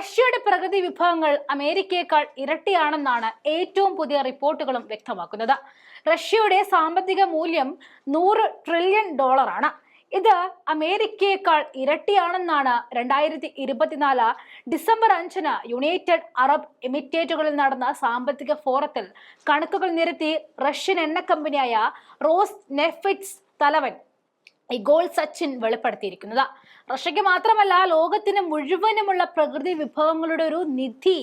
റഷ്യയുടെ പ്രകൃതി വിഭവങ്ങൾ അമേരിക്കയേക്കാൾ ഇരട്ടിയാണെന്നാണ് ഏറ്റവും പുതിയ റിപ്പോർട്ടുകളും വ്യക്തമാക്കുന്നത്. റഷ്യയുടെ സാമ്പത്തിക മൂല്യം നൂറ് ട്രില്യൺ ഡോളറാണ്. ഇത് അമേരിക്കയേക്കാൾ ഇരട്ടിയാണെന്നാണ് രണ്ടായിരത്തി ഇരുപത്തിനാല് ഡിസംബർ അഞ്ചിന് യുണൈറ്റഡ് അറബ് എമിറ്റേറ്റുകളിൽ നടന്ന സാമ്പത്തിക ഫോറത്തിൽ കണക്കുകൾ നിരത്തി റഷ്യൻ എണ്ണ കമ്പനിയായ റോസ് നെഫിറ്റ്സ് തലവൻ ഇഗോൾ സച്ചിൻ വെളിപ്പെടുത്തിയിരിക്കുന്നത്. റഷ്യക്ക് മാത്രമല്ല ലോകത്തിന് മുഴുവനുമുള്ള പ്രകൃതി വിഭവങ്ങളുടെ ഒരു നിധി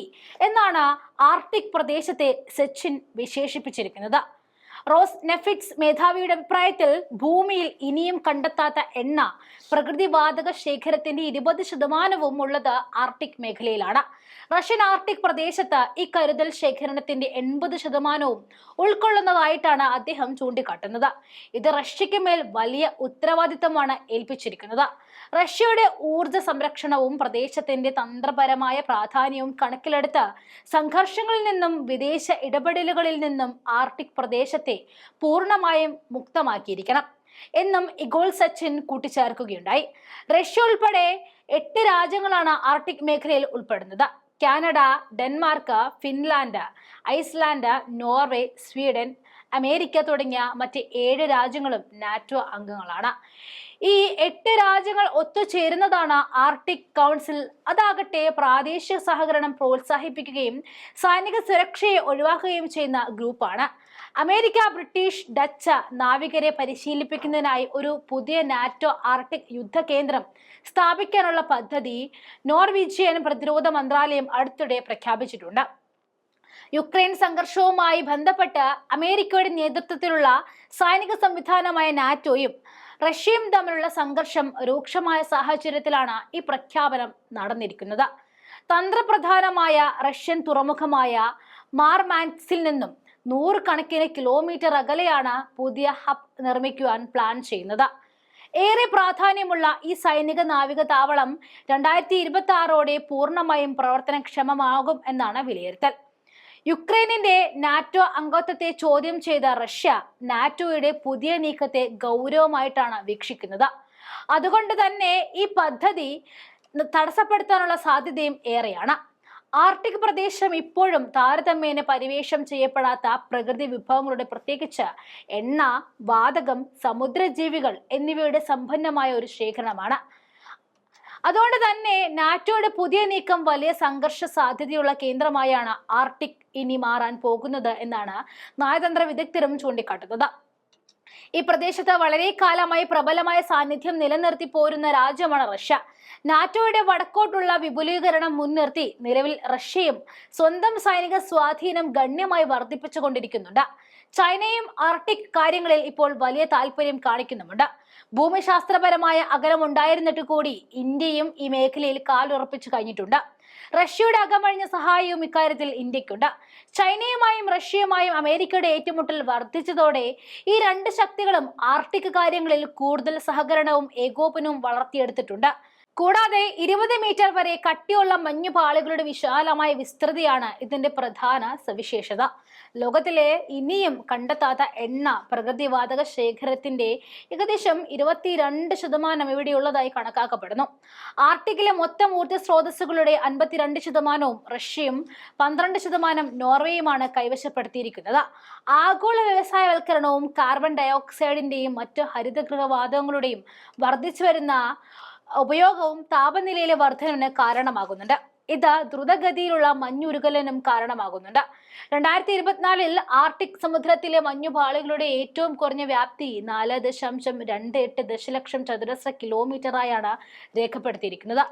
എന്നാണ് ആർട്ടിക് പ്രദേശത്തെ സച്ചിൻ വിശേഷിപ്പിച്ചിരിക്കുന്നത്. റോസ് നെഫിക്സ് മേധാവിയുടെ അഭിപ്രായത്തിൽ ഭൂമിയിൽ ഇനിയും കണ്ടെത്താത്ത എണ്ണ പ്രകൃതിവാതക ശേഖരത്തിന്റെ ഇരുപത് ശതമാനവും ഉള്ളത് ആർട്ടിക് മേഖലയിലാണ്. റഷ്യൻ ആർട്ടിക് പ്രദേശത്ത് ഈ കരുതൽ ശേഖരണത്തിന്റെ എൺപത് ശതമാനവും ഉൾക്കൊള്ളുന്നതായിട്ടാണ് അദ്ദേഹം ചൂണ്ടിക്കാട്ടുന്നത്. ഇത് റഷ്യയ്ക്ക് മേൽ വലിയ ഉത്തരവാദിത്തമാണ് ഏൽപ്പിച്ചിരിക്കുന്നത്. റഷ്യയുടെ ഊർജ സംരക്ഷണവും പ്രദേശത്തിന്റെ തന്ത്രപരമായ പ്രാധാന്യവും കണക്കിലെടുത്ത് സംഘർഷങ്ങളിൽ നിന്നും വിദേശ ഇടപെടലുകളിൽ നിന്നും ആർട്ടിക് പ്രദേശത്തെ പൂർണമായും മുക്തമാക്കിയിരിക്കണം എന്നും ഇഗോൾ സച്ചിൻ കൂട്ടിച്ചേർക്കുകയുണ്ടായി. റഷ്യ ഉൾപ്പെടെ എട്ട് രാജ്യങ്ങളാണ് ആർട്ടിക് മേഖലയിൽ ഉൾപ്പെടുന്നത്. Canada Denmark Finland Iceland Norway Sweden America തുടങ്ങിയ മറ്റ് ഏഴ് രാജ്യങ്ങളും നാറ്റോ അംഗങ്ങളാണ്. ഈ എട്ട് രാജ്യങ്ങൾ ഒത്തുചേരുന്നതാണ് ആർട്ടിക് കൗൺസിൽ. അതാകട്ടെ പ്രാദേശിക സഹകരണം പ്രോത്സാഹിപ്പിക്കുകയും സൈനിക സുരക്ഷയെ ഒഴിവാക്കുകയും ചെയ്യുന്ന ഗ്രൂപ്പാണ്. അമേരിക്ക ബ്രിട്ടീഷ് ഡച്ച് നാവികരെ പരിശീലിപ്പിക്കുന്നതിനായി ഒരു പുതിയ നാറ്റോ ആർട്ടിക് യുദ്ധ കേന്ദ്രം സ്ഥാപിക്കാനുള്ള പദ്ധതി നോർവീജിയൻ പ്രതിരോധ മന്ത്രാലയം അടുത്തിടെ പ്രഖ്യാപിച്ചിട്ടുണ്ട്. യുക്രൈൻ സംഘർഷവുമായി ബന്ധപ്പെട്ട് അമേരിക്കയുടെ നേതൃത്വത്തിലുള്ള സൈനിക സംവിധാനമായ നാറ്റോയും റഷ്യയും തമ്മിലുള്ള സംഘർഷം രൂക്ഷമായ സാഹചര്യത്തിലാണ് ഈ പ്രഖ്യാപനം നടന്നിരിക്കുന്നത്. തന്ത്രപ്രധാനമായ റഷ്യൻ തുറമുഖമായ മാർമാൻസിൽ നിന്നും നൂറുകണക്കിന് കിലോമീറ്റർ അകലെയാണ് പുതിയ ഹബ് നിർമ്മിക്കുവാൻ പ്ലാൻ ചെയ്യുന്നത്. ഏറെ പ്രാധാന്യമുള്ള ഈ സൈനിക നാവിക താവളം രണ്ടായിരത്തി ഇരുപത്തി ആറോടെ പൂർണമായും പ്രവർത്തനക്ഷമമാകും എന്നാണ് വിലയിരുത്തൽ. യുക്രൈനിന്റെ നാറ്റോ അംഗത്വത്തെ ചോദ്യം ചെയ്ത റഷ്യ നാറ്റോയുടെ പുതിയ നീക്കത്തെ ഗൗരവമായിട്ടാണ് വീക്ഷിക്കുന്നത്. അതുകൊണ്ട് തന്നെ ഈ പദ്ധതി തടസ്സപ്പെടുത്താനുള്ള സാധ്യതയും ഏറെയാണ്. ആർട്ടിക് പ്രദേശം ഇപ്പോഴും താരതമ്യേന പരിവേഷം ചെയ്യപ്പെടാത്ത പ്രകൃതി വിഭവങ്ങളുടെ പ്രത്യേകിച്ച് എണ്ണ വാതകം സമുദ്രജീവികൾ എന്നിവയുടെ സമ്പന്നമായ ഒരു ശേഖരണമാണ്. അതുകൊണ്ട് തന്നെ നാറ്റോയുടെ പുതിയ നീക്കം വലിയ സംഘർഷ സാധ്യതയുള്ള കേന്ദ്രമായാണ് ആർട്ടിക് ഇനി മാറാൻ പോകുന്നത് എന്നാണ് നയതന്ത്ര വിദഗ്ധരും ചൂണ്ടിക്കാട്ടുന്നത്. ഈ പ്രദേശത്ത് വളരെ കാലമായി പ്രബലമായ സാന്നിധ്യം നിലനിർത്തി പോരുന്ന രാജ്യമാണ് റഷ്യ. നാറ്റോയുടെ വടക്കോട്ടുള്ള വിപുലീകരണം മുൻനിർത്തി നിലവിൽ റഷ്യയും സ്വന്തം സൈനിക സ്വാധീനം ഗണ്യമായി വർദ്ധിപ്പിച്ചുകൊണ്ടിരിക്കുന്നുണ്ട് ചൈനയും ആർട്ടിക് കാര്യങ്ങളിൽ ഇപ്പോൾ വലിയ താല്പര്യം കാണിക്കുന്നുമുണ്ട്. ഭൂമിശാസ്ത്രപരമായ അകലമുണ്ടായിരുന്നിട്ട് കൂടി ഇന്ത്യയും ഈ മേഖലയിൽ കാലുറപ്പിച്ചു കഴിഞ്ഞിട്ടുണ്ട്. റഷ്യയുടെ അകമഴിഞ്ഞ സഹായവും ഇക്കാര്യത്തിൽ ഇന്ത്യക്കുണ്ട്. ചൈനയുമായും റഷ്യയുമായും അമേരിക്കയുടെ ഏറ്റുമുട്ടൽ വർദ്ധിച്ചതോടെ ഈ രണ്ട് ശക്തികളും ആർട്ടിക് കാര്യങ്ങളിൽ കൂടുതൽ സഹകരണവും ഏകോപനവും വളർത്തിയെടുത്തിട്ടുണ്ട്. കൂടാതെ ഇരുപത് മീറ്റർ വരെ കട്ടിയുള്ള മഞ്ഞുപാളികളുടെ വിശാലമായ വിസ്തൃതിയാണ് ഇതിന്റെ പ്രധാന സവിശേഷത. ലോകത്തിലെ ഇനിയും കണ്ടെത്താത്ത എണ്ണ പ്രകൃതിവാതക ശേഖരത്തിന്റെ ഏകദേശം ഇരുപത്തിരണ്ട് ശതമാനം ഇവിടെയുള്ളതായി കണക്കാക്കപ്പെടുന്നു. ആർട്ടിക്കിലെ മൊത്തം ഊർജ സ്രോതസ്സുകളുടെ അൻപത്തിരണ്ട് ശതമാനവും റഷ്യയും പന്ത്രണ്ട് ശതമാനം നോർവേയുമാണ് കൈവശപ്പെടുത്തിയിരിക്കുന്നത്. ആഗോള വ്യവസായവൽക്കരണവും കാർബൺ ഡയോക്സൈഡിന്റെയും മറ്റ് ഹരിതഗൃഹവാതകങ്ങളുടെയും വർദ്ധിച്ചു വരുന്ന ഉപയോഗവും താപനിലയിലെ വർധനവിന് കാരണമാകുന്നുണ്ട്. ഇത് ദ്രുതഗതിയിലുള്ള മഞ്ഞുരുകലിനും കാരണമാകുന്നുണ്ട്. രണ്ടായിരത്തി ഇരുപത്തിനാലിൽ ആർട്ടിക് സമുദ്രത്തിലെ മഞ്ഞുപാളികളുടെ ഏറ്റവും കുറഞ്ഞ വ്യാപ്തി നാല് ദശാംശം രണ്ട് എട്ട് ദശലക്ഷം ചതുരശ്ര കിലോമീറ്ററായാണ് രേഖപ്പെടുത്തിയിരിക്കുന്നത്.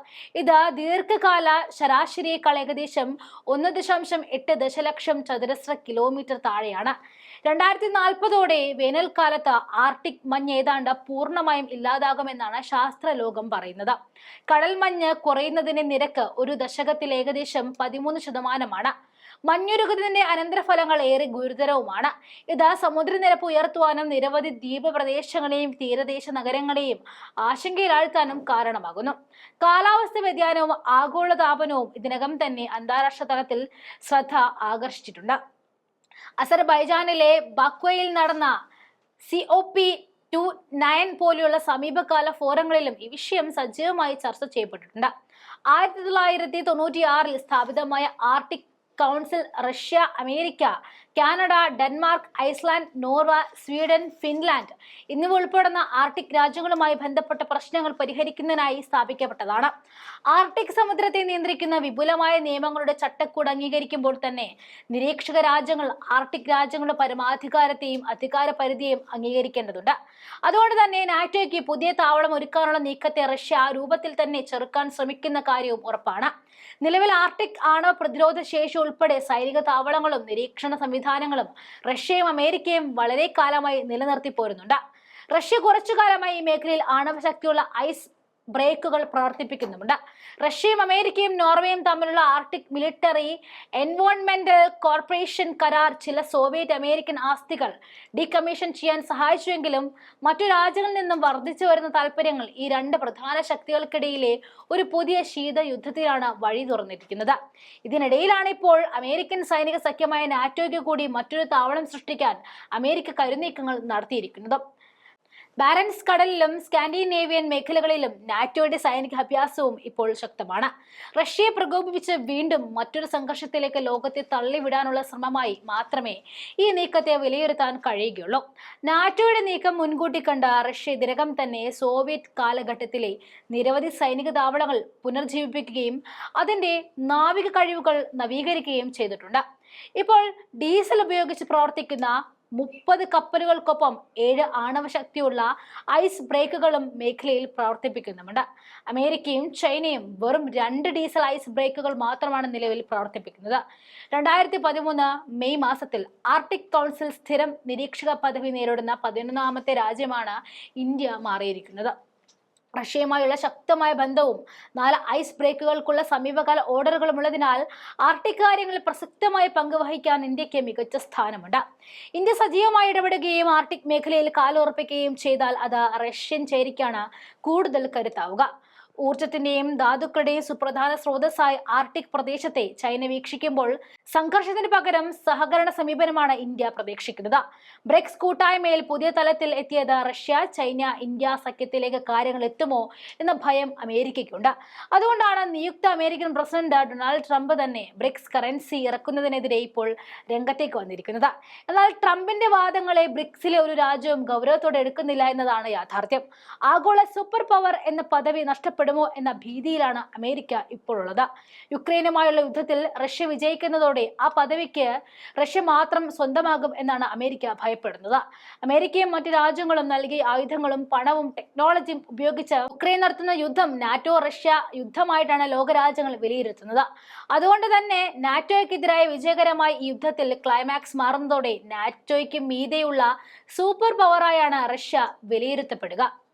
ഇത് ദീർഘകാല ശരാശരിയേക്കാൾ ഏകദേശം ഒന്ന് ദശാംശം എട്ട് ദശലക്ഷം ചതുരശ്ര കിലോമീറ്റർ താഴെയാണ്. രണ്ടായിരത്തി നാൽപ്പതോടെ വേനൽക്കാലത്ത് ആർട്ടിക് മഞ്ഞ് ഏതാണ്ട് പൂർണമായും ഇല്ലാതാകുമെന്നാണ് ശാസ്ത്രലോകം പറയുന്നത്. കടൽ മഞ്ഞ് കുറയുന്നതിന്റെ നിരക്ക് ഒരു ദശകത്തിൽ ഏകദേശം പതിമൂന്ന് ശതമാനമാണ്. മഞ്ഞുരുകുന്നതിന്റെ അനന്തരഫലങ്ങൾ ഏറെ ഗുരുതരവുമാണ്. ഇത് സമുദ്രനിരപ്പ് ഉയർത്തുവാനും നിരവധി ദ്വീപ പ്രദേശങ്ങളെയും തീരദേശ നഗരങ്ങളെയും ആശങ്കയിലാഴ്ത്താനും കാരണമാകുന്നു. കാലാവസ്ഥ വ്യതിയാനവും ആഗോളതാപനവും ഇതിനകം തന്നെ അന്താരാഷ്ട്ര തലത്തിൽ ശ്രദ്ധ ആകർഷിച്ചിട്ടുണ്ട്. അസർബൈജാനിലെ ബക്വയിൽ നടന്ന C O P two nine പോലെയുള്ള സമീപകാല ഫോറങ്ങളിലും ഈ വിഷയം സജീവമായി ചർച്ച ചെയ്യപ്പെട്ടിട്ടുണ്ട്. ആയിരത്തി തൊള്ളായിരത്തി തൊണ്ണൂറ്റിയാറിൽ സ്ഥാപിതമായ Arctic council Russia America Canada Denmark Iceland Norway Sweden Finland എന്നിവ ഉൾപ്പെടുന്ന ആർട്ടിക് രാജ്യങ്ങളുമായി ബന്ധപ്പെട്ട പ്രശ്നങ്ങൾ പരിഹരിക്കുന്നതിനായി സ്ഥാപിക്കപ്പെട്ടതാണ്. ആർട്ടിക് സമുദ്രത്തെ നിയന്ത്രിക്കുന്ന വിപുലമായ നിയമങ്ങളുടെ ചട്ടക്കൂട് അംഗീകരിക്കുമ്പോൾ തന്നെ നിരീക്ഷക രാജ്യങ്ങൾ ആർട്ടിക് രാജ്യങ്ങളുടെ പരമാധികാരത്തെയും അധികാര പരിധിയെയും അംഗീകരിക്കേണ്ടതുണ്ട്. അതുകൊണ്ട് തന്നെ നാറ്റോയ്ക്ക് പുതിയ താവളം ഒരുക്കാനുള്ള നീക്കത്തെ റഷ്യ ആ രൂപത്തിൽ തന്നെ ചെറുക്കാൻ ശ്രമിക്കുന്ന കാര്യവും ഉറപ്പാണ്. നിലവിൽ ആർട്ടിക് ആണവ പ്രതിരോധ ശേഷി ഉൾപ്പെടെ സൈനിക താവളങ്ങളും നിരീക്ഷണ സംവിധാനങ്ങളും റഷ്യയും അമേരിക്കയും വളരെ കാലമായി നിലനിർത്തി പോരുന്നുണ്ട്. റഷ്യ കുറച്ചു കാലമായി ഈ മേഖലയിൽ ആണവ ശക്തിയുള്ള ഐസ് ബ്രേക്കുകൾ പ്രവർത്തിപ്പിക്കുന്നുമുണ്ട്. റഷ്യയും അമേരിക്കയും നോർവേയും തമ്മിലുള്ള ആർട്ടിക് മിലിറ്ററി എൻവോൺമെന്റ് കോർപ്പറേഷൻ കരാർ ചില സോവിയറ്റ് അമേരിക്കൻ ആസ്തികൾ ഡീകമ്മീഷൻ ചെയ്യാൻ സഹായിച്ചുവെങ്കിലും മറ്റു രാജ്യങ്ങളിൽ നിന്നും വർദ്ധിച്ചു വരുന്ന താല്പര്യങ്ങൾ ഈ രണ്ട് പ്രധാന ശക്തികൾക്കിടയിലെ ഒരു പുതിയ ശീതയുദ്ധത്തിലാണ് വഴി തുറന്നിരിക്കുന്നത്. ഇതിനിടയിലാണ് ഇപ്പോൾ അമേരിക്കൻ സൈനിക സഖ്യമായ നാറ്റോയ്ക്ക് കൂടി മറ്റൊരു താവളം സൃഷ്ടിക്കാൻ അമേരിക്ക കരുനീക്കങ്ങൾ നടത്തിയിരിക്കുന്നത്. ബാരൻസ് കടലിലും സ്കാൻഡിനേവിയൻ മേഖലകളിലും നാറ്റോയുടെ സൈനിക അഭ്യാസവും ഇപ്പോൾ ശക്തമാണ്. റഷ്യയെ പ്രകോപിപ്പിച്ച് വീണ്ടും മറ്റൊരു സംഘർഷത്തിലേക്ക് ലോകത്തെ തള്ളിവിടാനുള്ള ശ്രമമായി മാത്രമേ ഈ നീക്കത്തെ വിലയിരുത്താൻ കഴിയുകയുള്ളൂ. നാറ്റോയുടെ നീക്കം മുൻകൂട്ടി കണ്ട റഷ്യ ഇതിനകം തന്നെ സോവിയറ്റ് കാലഘട്ടത്തിലെ നിരവധി സൈനിക താവളങ്ങൾ പുനർജീവിപ്പിക്കുകയും അതിന്റെ നാവിക കഴിവുകൾ നവീകരിക്കുകയും ചെയ്തിട്ടുണ്ട്. ഇപ്പോൾ ഡീസൽ ഉപയോഗിച്ച് പ്രവർത്തിക്കുന്ന മുപ്പത് കപ്പലുകൾക്കൊപ്പം ഏഴ് ആണവ ശക്തിയുള്ള ഐസ് ബ്രേക്കുകളും മേഖലയിൽ പ്രവർത്തിപ്പിക്കുന്നുമുണ്ട്. അമേരിക്കയും ചൈനയും വെറും രണ്ട് ഡീസൽ ഐസ് ബ്രേക്കുകൾ മാത്രമാണ് നിലവിൽ പ്രവർത്തിപ്പിക്കുന്നത്. രണ്ടായിരത്തി പതിമൂന്ന് മെയ് മാസത്തിൽ ആർട്ടിക് കൗൺസിൽ സ്ഥിരം നിരീക്ഷക പദവി നേരിടുന്ന പതിനൊന്നാമത്തെ രാജ്യമാണ് ഇന്ത്യ മാറിയിരിക്കുന്നത്. റഷ്യയുമായുള്ള ശക്തമായ ബന്ധവും നാല് ഐസ് ബ്രേക്കുകൾക്കുള്ള സമീപകാല ഓർഡറുകളും ഉള്ളതിനാൽ ആർട്ടിക് കാര്യങ്ങളിൽ പ്രസക്തമായ പങ്കുവഹിക്കാൻ ഇന്ത്യയ്ക്ക് മികച്ച സ്ഥാനമുണ്ട്. ഇന്ത്യ സജീവമായി ഇടപെടുകയും ആർട്ടിക് മേഖലയിൽ കാലുറപ്പിക്കുകയും ചെയ്താൽ അത് റഷ്യൻ ചേരിക്കാണ് കൂടുതൽ കരുത്താവുക. ഊർജത്തിന്റെയും ധാതുക്കളുടെയും സുപ്രധാന സ്രോതസ്സായി ആർട്ടിക് പ്രദേശത്തെ ചൈന വീക്ഷിക്കുമ്പോൾ സംഘർഷത്തിന് പകരം സഹകരണ സമീപനമാണ് ഇന്ത്യ പ്രതീക്ഷിക്കുന്നത്. ബ്രിക്സ് കൂട്ടായ്മയിൽ പുതിയ തലത്തിൽ എത്തിയത് റഷ്യ ചൈന ഇന്ത്യ സഖ്യത്തിലേക്ക് കാര്യങ്ങൾ എത്തുമോ എന്ന ഭയം അമേരിക്കയ്ക്കുണ്ട്. അതുകൊണ്ടാണ് നിയുക്ത അമേരിക്കൻ പ്രസിഡന്റ് ഡൊണാൾഡ് ട്രംപ് തന്നെ ബ്രിക്സ് കറൻസി ഇറക്കുന്നതിനെതിരെ ഇപ്പോൾ രംഗത്തേക്ക് വന്നിരിക്കുന്നത്. എന്നാൽ ട്രംപിന്റെ വാദങ്ങളെ ബ്രിക്സിലെ ഒരു രാജ്യവും ഗൗരവത്തോടെ എടുക്കുന്നില്ല എന്നതാണ് യാഥാർത്ഥ്യം. ആഗോള സൂപ്പർ പവർ എന്ന പദവി നഷ്ടപ്പെടുമോ എന്ന ഭീതിയിലാണ് അമേരിക്ക ഇപ്പോഴുള്ളത്. യുക്രൈനുമായുള്ള യുദ്ധത്തിൽ റഷ്യ വിജയിക്കുന്നതോടെ ആ പദവിക്ക് റഷ്യ മാത്രം സ്വന്തമാകും എന്നാണ് അമേരിക്ക ഭയപ്പെടുന്നത്. അമേരിക്കയും മറ്റു രാജ്യങ്ങളും നൽകിയ ആയുധങ്ങളും പണവും ടെക്നോളജിയും ഉപയോഗിച്ച് യുക്രൈൻ നടത്തുന്ന യുദ്ധം നാറ്റോ റഷ്യ യുദ്ധമായിട്ടാണ് ലോകരാജ്യങ്ങൾ വിലയിരുത്തുന്നത്. അതുകൊണ്ട് തന്നെ നാറ്റോയ്ക്കെതിരായ വിജയകരമായ ഈ യുദ്ധത്തിൽ ക്ലൈമാക്സ് മാറുന്നതോടെ നാറ്റോയ്ക്ക് മീതെയുള്ള സൂപ്പർ പവറായാണ് റഷ്യ വിലയിരുത്തപ്പെടുക.